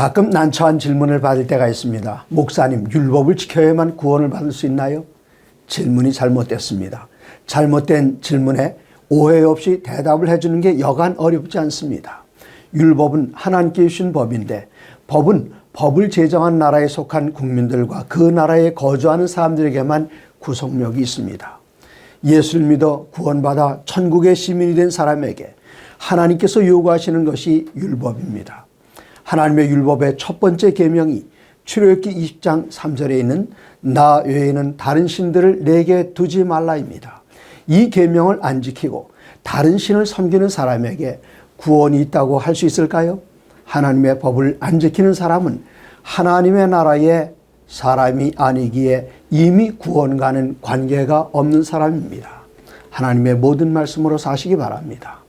가끔 난처한 질문을 받을 때가 있습니다. 목사님, 율법을 지켜야만 구원을 받을 수 있나요? 질문이 잘못됐습니다. 잘못된 질문에 오해 없이 대답을 해주는 게 여간 어렵지 않습니다. 율법은 하나님께 주신 법인데 법은 법을 제정한 나라에 속한 국민들과 그 나라에 거주하는 사람들에게만 구속력이 있습니다. 예수를 믿어 구원받아 천국의 시민이 된 사람에게 하나님께서 요구하시는 것이 율법입니다. 하나님의 율법의 첫 번째 계명이 출애굽기 20장 3절에 있는 나 외에는 다른 신들을 내게 두지 말라입니다. 이 계명을 안 지키고 다른 신을 섬기는 사람에게 구원이 있다고 할 수 있을까요? 하나님의 법을 안 지키는 사람은 하나님의 나라의 사람이 아니기에 이미 구원과는 관계가 없는 사람입니다. 하나님의 모든 말씀으로 사시기 바랍니다.